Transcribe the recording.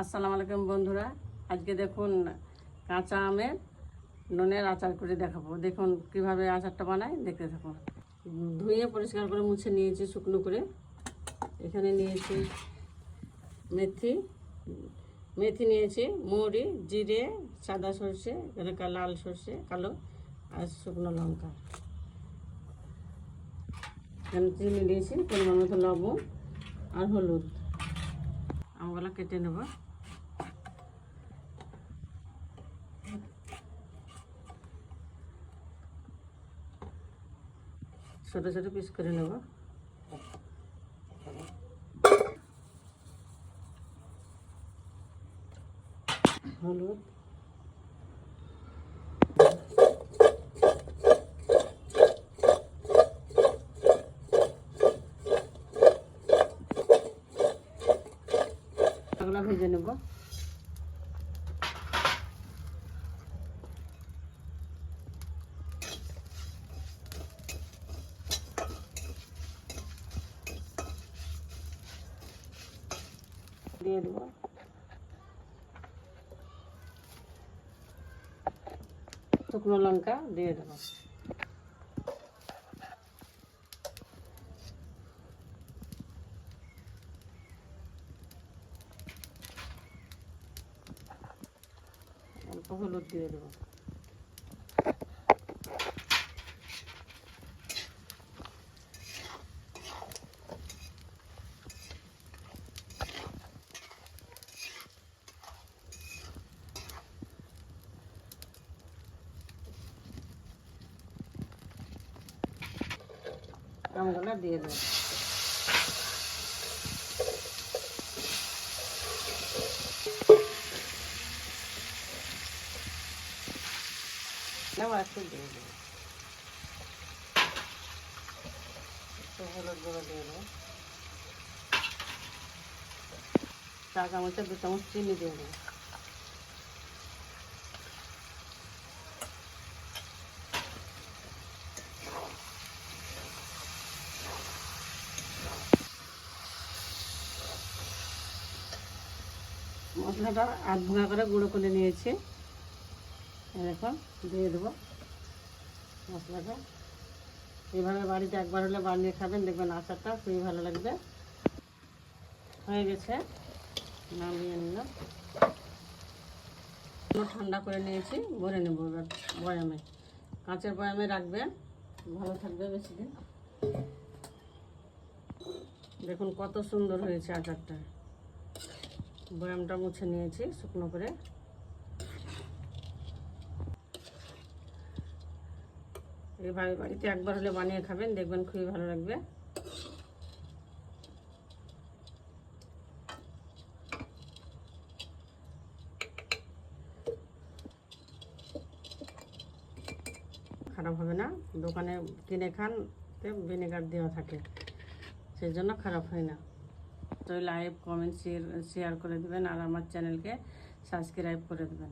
আসসালামু আলাইকুম বন্ধুরা। আজকে দেখুন কাঁচা আমের নুনের আচার করে দেখাবো। দেখুন কীভাবে আচারটা বানায়, দেখতে থাকুন। ধুয়ে পরিষ্কার করে মুছে নিয়েছি শুকনো করে। এখানে নিয়েছি মেথি। মেথি নিয়েছি, মৌরি, জিরে, সাদা সর্ষে লাল সর্ষে, কালো আর শুকনো লঙ্কা। এখানে চিনি দিয়েছি, পরিমাণ মতো লবণ আর হলুদ। আমগুলো কেটে নেব। ছোট ছোট পিস করে নেব। হলুদ। ভেজে নেব। দিয়ে দেবো। শুকনো লঙ্কা দিয়ে দেবো। অল্প হলুদ দিয়ে দেবো। আমগুলো দিয়ে দেবো নাও একটু দিয়ে দেবো একটু হলুদ গুঁড়ো দিয়ে দেবো চা চামচে দু চামচ চিনি দিয়ে দেবো মশলাটা আধ ভাঙা করে গুঁড়ো করে নিয়েছি। দেখো, দিয়ে দেবো মশলাটা। এইভাবে বাড়িতে একবার হলে বানিয়ে খাবেন, দেখবেন আচারটা খুবই ভালো লাগবে। হয়ে গেছে, নামিয়ে নিলাম। ঠান্ডা করে নিয়েছি, ভরে নেব এবার বয়ামে। কাঁচের বয়ামে রাখবে ভালো থাকবে বেশি দিন দেখুন কত সুন্দর হয়েছে আচারটা। বয়ামটা মুছে নিয়েছি শুকনো করে। এইভাবে বাড়িতে একবার হলে বানিয়ে খাবেন, দেখবেন খুবই ভালো লাগবে। খারাপ হবে না, দোকানে কিনে খান ভিনেগার দেওয়া থাকে, সেই জন্য খারাপ হয় না। তো লাইভ কমেন্ট শেয়ার শেয়ার করে দেবেন আর আমার চ্যানেলকে সাবস্ক্রাইব করে দেবেন।